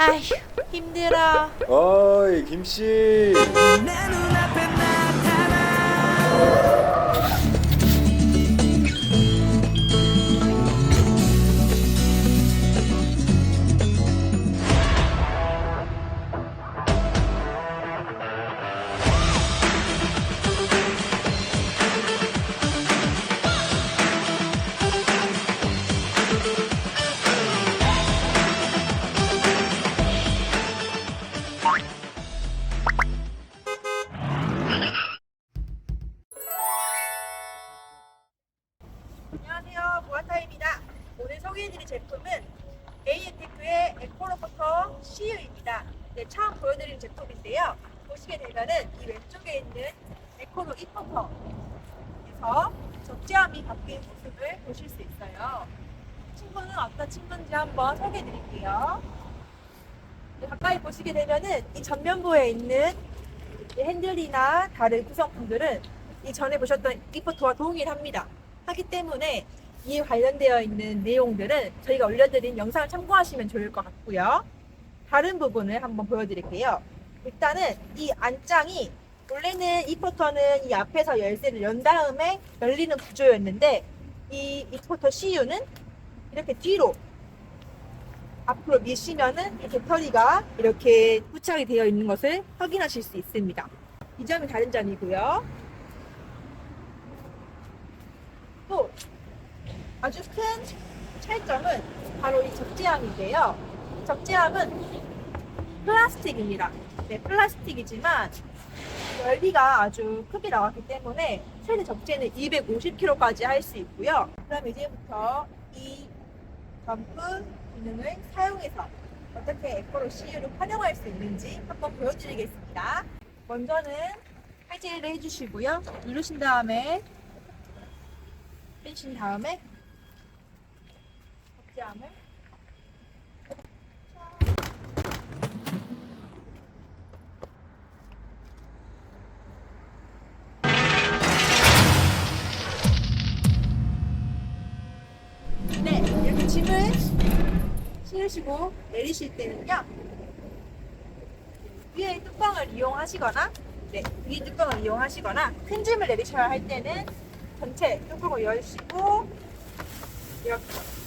아휴 힘들어. 어이 김씨 안녕하세 소개해드릴 제품은 AN테크의 에코로버터 CU입니다. 네, 처음 보여드린 제품인데요. 보시게 되면은 이 왼쪽에 있는 에코로 이퍼터에서 적재함이 바뀐 모습을 보실 수 있어요. 친구는 어떤 친구인지 한번 소개해드릴게요. 네, 가까이 보시게 되면은 이 전면부에 있는 이 핸들이나 다른 구성품들은 이 전에 보셨던 이퍼터와 동일합니다. 하기 때문에 이에 관련되어 있는 내용들은 저희가 올려드린 영상을 참고하시면 좋을 것 같고요. 다른 부분을 한번 보여드릴게요. 일단은 이 안장이 원래는 이 포터는 이 앞에서 열쇠를 연 다음에 열리는 구조였는데 이 이포터 CU는 이렇게 뒤로 앞으로 미시면은 이 배터리가 이렇게 부착이 되어 있는 것을 확인하실 수 있습니다. 이 점이 다른 점이고요. 아주 큰 차이점은 바로 이 적재함인데요. 적재함은 플라스틱입니다. 네, 플라스틱이지만 열기가 아주 크게 나왔기 때문에 최대 적재는 250kg까지 할 수 있고요. 그럼 이제부터 이 점프 기능을 사용해서 어떻게 에코로 CU를 활용할 수 있는지 한번 보여드리겠습니다. 먼저는 해제를 해주시고요. 누르신 다음에 빼신 다음에 적재함을 네, 이렇게 짐을 실으시고 내리실 때는요 위에 뚜껑을 이용하시거나 네, 위에 뚜껑을 이용하시거나 큰 짐을 내리셔야 할 때는 전체 뚜껑을 열시고 이렇게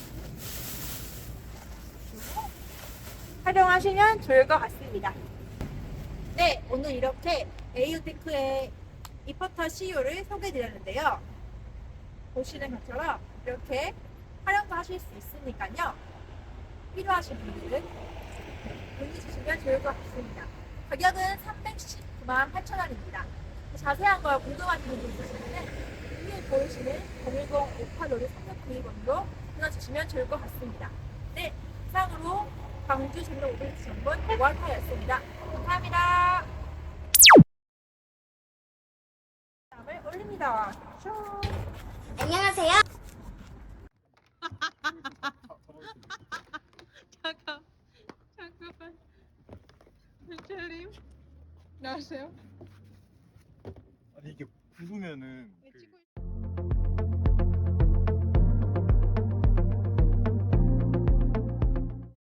활용하시면 좋을 것 같습니다. 네, 오늘 이렇게 에이오테크의 이퍼터 CU를 소개해드렸는데요. 보시는 것처럼 이렇게 활용도 하실 수 있으니까요. 필요하신 분들은 문의 주시면 좋을 것 같습니다. 가격은 319만 8천 원입니다. 자세한 거 궁금하신 분들 있으시면 위에 보이시는 010-585-3692번으로 전화 주시면 좋을 것 같습니다. 네, 이상으로 광주 전로 오벤트 전문 오알파였습니다. 감사합니다. 다음을 올립니다. 쇼. 안녕하세요. 잠깐 잠깐만 멘탈님 나왔어요? 아니 이게 부으면은